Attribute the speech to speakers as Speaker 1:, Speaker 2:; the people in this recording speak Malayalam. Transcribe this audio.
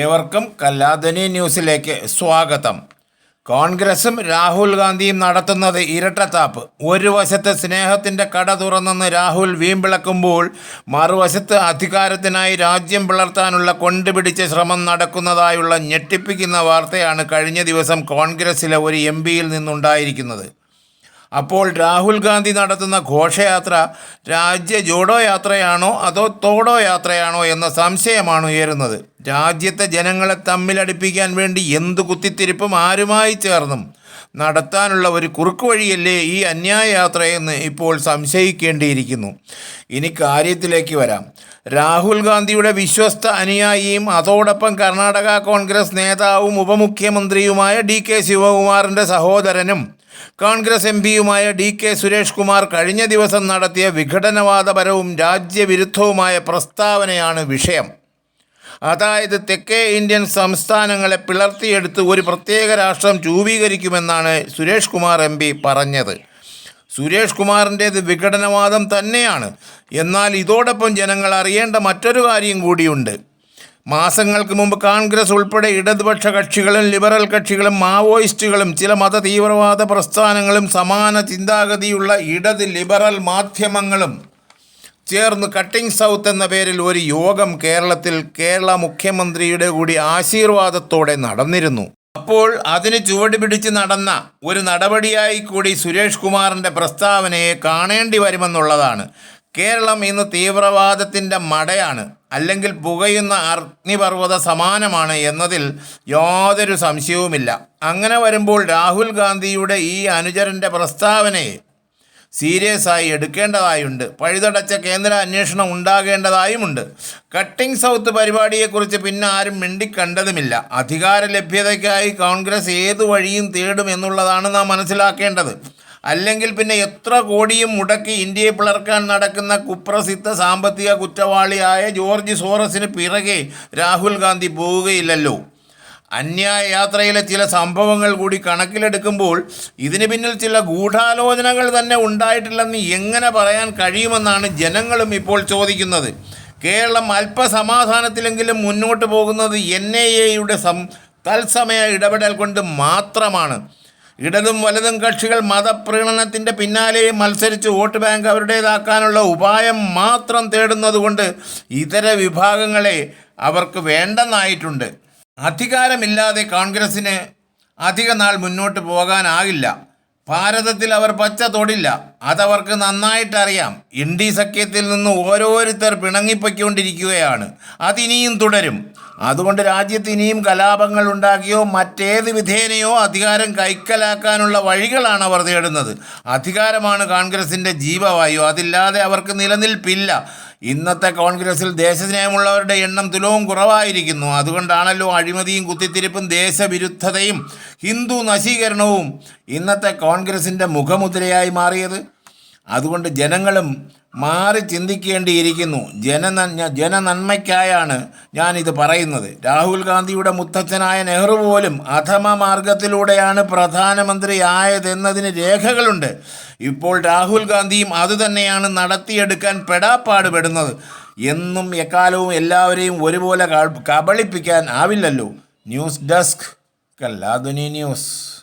Speaker 1: ഏവർക്കും കല്ലാധനി ന്യൂസിലേക്ക് സ്വാഗതം. കോൺഗ്രസും രാഹുൽ ഗാന്ധിയും നടത്തുന്നത് ഇരട്ടത്താപ്പ്. ഒരു വശത്ത് സ്നേഹത്തിന്റെ കട തുറന്നെന്ന് രാഹുൽ വീമ്പിളക്കുമ്പോൾ മറുവശത്ത് അധികാരത്തിനായി രാജ്യം പിളർത്താനുള്ള കൊണ്ടുപിടിച്ച ശ്രമം നടക്കുന്നതായുള്ള ഞെട്ടിപ്പിക്കുന്ന വാർത്തയാണ് കഴിഞ്ഞ ദിവസം കോൺഗ്രസിലെ ഒരു എം പിയിൽ നിന്നുണ്ടായിരിക്കുന്നത്. അപ്പോൾ രാഹുൽ ഗാന്ധി നടത്തുന്ന ഘോഷയാത്ര രാജ്യ ജോഡോ യാത്രയാണോ അതോ തോടോ യാത്രയാണോ എന്ന സംശയമാണ് ഉയരുന്നത്. രാജ്യത്തെ ജനങ്ങളെ തമ്മിലടിപ്പിക്കാൻ വേണ്ടി എന്തു കുത്തിത്തിരിപ്പും ആരുമായി ചേർന്നും നടത്താനുള്ള ഒരു കുറുക്ക് വഴിയല്ലേ ഈ അന്യായ യാത്രയെന്ന് ഇപ്പോൾ സംശയിക്കേണ്ടിയിരിക്കുന്നു. ഇനി കാര്യത്തിലേക്ക് വരാം. രാഹുൽ ഗാന്ധിയുടെ വിശ്വസ്ത അനുയായിയും അതോടൊപ്പം കർണാടക കോൺഗ്രസ് നേതാവും ഉപമുഖ്യമന്ത്രിയുമായ ഡി കെ ശിവകുമാറിന്റെ സഹോദരനും കോൺഗ്രസ് എം പിയുമായ ഡി കെ സുരേഷ് കുമാർ കഴിഞ്ഞ ദിവസം നടത്തിയ വിഘടനവാദപരവും രാജ്യവിരുദ്ധവുമായ പ്രസ്താവനയാണ് വിഷയം. അതായത് തെക്കേ ഇന്ത്യൻ സംസ്ഥാനങ്ങളെ പിളർത്തിയെടുത്ത് ഒരു പ്രത്യേക രാഷ്ട്രം രൂപീകരിക്കുമെന്നാണ് സുരേഷ് കുമാർ എം പി പറഞ്ഞത്. സുരേഷ് കുമാറിന്റേത് വിഘടനവാദം തന്നെയാണ്. എന്നാൽ ഇതോടൊപ്പം ജനങ്ങൾ അറിയേണ്ട മറ്റൊരു കാര്യം കൂടിയുണ്ട്. മാസങ്ങൾക്ക് മുമ്പ് കോൺഗ്രസ് ഉൾപ്പെടെ ഇടതുപക്ഷ കക്ഷികളും ലിബറൽ കക്ഷികളും മാവോയിസ്റ്റുകളും ചില മത തീവ്രവാദ പ്രസ്ഥാനങ്ങളും സമാന ചിന്താഗതിയുള്ള ഇടത് ലിബറൽ മാധ്യമങ്ങളും ചേർന്ന് കട്ടിംഗ് സൗത്ത് എന്ന പേരിൽ ഒരു യോഗം കേരളത്തിൽ കേരള മുഖ്യമന്ത്രിയുടെ കൂടി ആശീർവാദത്തോടെ നടന്നിരുന്നു. അപ്പോൾ അതിന് ചുവട് പിടിച്ച് നടന്ന ഒരു നടപടിയായി കൂടി സുരേഷ് കുമാറിന്റെ പ്രസ്താവനയെ കാണേണ്ടി വരുമെന്നുള്ളതാണ്. കേരളം ഇന്ന് തീവ്രവാദത്തിന്റെ മടയാണ്. അല്ലെങ്കിൽ പുകയുന്ന അഗ്നിപർവത സമാനമാണ് എന്നതിൽ യാതൊരു സംശയവുമില്ല. അങ്ങനെ വരുമ്പോൾ രാഹുൽ ഗാന്ധിയുടെ ഈ അനുചരന്റെ പ്രസ്താവനയെ സീരിയസ് ആയി എടുക്കേണ്ടതായുണ്ട്. പഴുതടച്ച കേന്ദ്ര അന്വേഷണം ഉണ്ടാകേണ്ടതായുമുണ്ട്. കട്ടിംഗ് സൗത്ത് പരിപാടിയെക്കുറിച്ച് പിന്നെ ആരും മിണ്ടിക്കണ്ടതുമില്ല. അധികാര ലഭ്യതയ്ക്കായി കോൺഗ്രസ് ഏതു വഴിയും തേടും എന്നുള്ളതാണ് നാം മനസ്സിലാക്കേണ്ടത്. അല്ലെങ്കിൽ പിന്നെ എത്ര കോടിയും മുടക്കി ഇന്ത്യയെ പിളർക്കാൻ നടക്കുന്ന കുപ്രസിദ്ധ സാമ്പത്തിക കുറ്റവാളിയായ ജോർജ് സോറസിന് പിറകെ രാഹുൽ ഗാന്ധി പോവുകയില്ലല്ലോ. അന്യായ യാത്രയിലെ ചില സംഭവങ്ങൾ കൂടി കണക്കിലെടുക്കുമ്പോൾ ഇതിന് പിന്നിൽ ചില ഗൂഢാലോചനകൾ തന്നെ ഉണ്ടായിട്ടില്ലെന്ന് എങ്ങനെ പറയാൻ കഴിയുമെന്നാണ് ജനങ്ങളും ഇപ്പോൾ ചോദിക്കുന്നത്. കേരളം അല്പസമാധാനത്തിലെങ്കിലും മുന്നോട്ട് പോകുന്നത് എൻ ഐ എയുടെ തത്സമയ ഇടപെടൽ കൊണ്ട് മാത്രമാണ്. ഇടതും വലതും കക്ഷികൾ മതപ്രീണനത്തിന്റെ പിന്നാലെ മത്സരിച്ച് വോട്ട് ബാങ്ക് അവരുടേതാക്കാനുള്ള ഉപായം മാത്രം തേടുന്നതുകൊണ്ട് ഇതര വിഭാഗങ്ങളെ അവർക്ക് വേണ്ടെന്നായിട്ടുണ്ട്. അധികാരമില്ലാതെ കോൺഗ്രസ്സിന് അധിക നാൾ മുന്നോട്ട് പോകാനാകില്ല. ഭാരതത്തിൽ അവർ പച്ച തൊടില്ല. അതവർക്ക് നന്നായിട്ടറിയാം. ഇൻഡി സഖ്യത്തിൽ നിന്ന് ഓരോരുത്തർ പിണങ്ങിപ്പൊയ്ക്കൊണ്ടിരിക്കുകയാണ്. അതിനിയും തുടരും. അതുകൊണ്ട് രാജ്യത്ത് ഇനിയും കലാപങ്ങൾ ഉണ്ടാക്കിയോ മറ്റേത് വിധേനയോ അധികാരം കൈക്കലാക്കാനുള്ള വഴികളാണ് അവർ തേടുന്നത്. അധികാരമാണ് കോൺഗ്രസിന്റെ ജീവവായു. അതില്ലാതെ അവർക്ക് നിലനിൽപ്പില്ല. ഇന്നത്തെ കോൺഗ്രസിൽ ദേശസ്നേഹമുള്ളവരുടെ എണ്ണം തുലവും കുറവായിരിക്കുന്നു. അതുകൊണ്ടാണല്ലോ അഴിമതിയും കുത്തിത്തിരിപ്പും ദേശവിരുദ്ധതയും ഹിന്ദു നശീകരണവും ഇന്നത്തെ കോൺഗ്രസിന്റെ മുഖമുദ്രയായി മാറിയത്. അതുകൊണ്ട് ജനങ്ങളും മാറി ചിന്തിക്കേണ്ടിയിരിക്കുന്നു. ജന ജനനന്മയ്ക്കായാണ് ഞാനിത് പറയുന്നത്. രാഹുൽ ഗാന്ധിയുടെ മുത്തച്ഛനായ നെഹ്റു പോലും അധമ മാർഗത്തിലൂടെയാണ് പ്രധാനമന്ത്രി ആയതെന്നതിന് രേഖകളുണ്ട്. ഇപ്പോൾ രാഹുൽ ഗാന്ധിയും അതുതന്നെയാണ് നടത്തിയെടുക്കാൻ പെടാപ്പാടുപെടുന്നത്. എന്നും എക്കാലവും എല്ലാവരെയും ഒരുപോലെ കബളിപ്പിക്കാൻ ആവില്ലല്ലോ. ന്യൂസ് ഡെസ്ക് കല്ലാതുനി ന്യൂസ്.